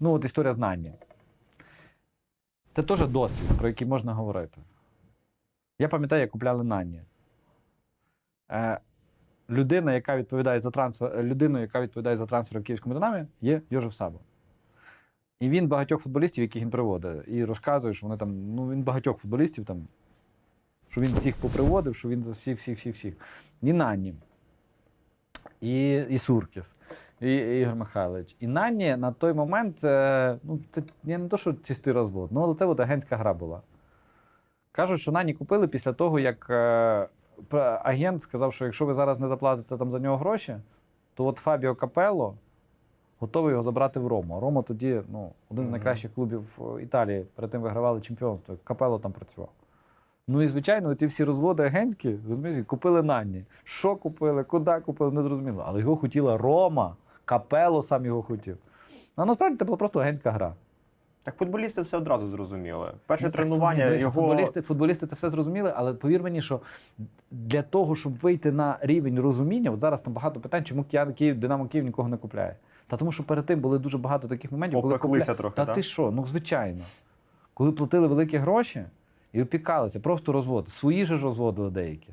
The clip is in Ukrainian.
Ну, от історія знання. Це теж досвід, про який можна говорити. Я пам'ятаю, як купляли Нані. Е, людина, яка відповідає за трансфер, е, людиною, яка відповідає за трансфер в Київському Динамі, є Йожев Саба. І він багатьох футболістів, яких він приводить, і розказує, що вони там, ну він багатьох футболістів там, що він всіх поприводив, що він всіх, всіх, всіх, всіх. І Нані, і, і Суркіс, і, Ігор Михайлович. І Нані на той момент, е, ну, це я не то, що чистий розвод, ну, але це от агентська гра була. Кажуть, що Нані купили після того, як е, агент сказав, що якщо ви зараз не заплатите там за нього гроші, то от Фабіо Капелло готовий його забрати в Рому. Рома тоді ну, один з найкращих клубів Італії. Перед тим вигравали чемпіонство. Капелло там працював. Ну і звичайно, ці всі розводи агентські, розумієш, купили Нані. Що купили, куди купили, не зрозуміло. Але його хотіла Рома, Капелло сам його хотів. А насправді це була просто агентська гра. Так футболісти все одразу зрозуміли. Перше Ну, тренування дивися, його Футболісти, футболісти це все зрозуміли, але повір мені, що для того, щоб вийти на рівень розуміння, от зараз там багато питань, чому Київ, Динамо Київ нікого не купляє. Та тому, що перед тим були дуже багато таких моментів, коли купля- трохи, Та так? ти що? Ну звичайно. Коли платили великі гроші і опікалися, просто розводили. Свої ж розводили деякі.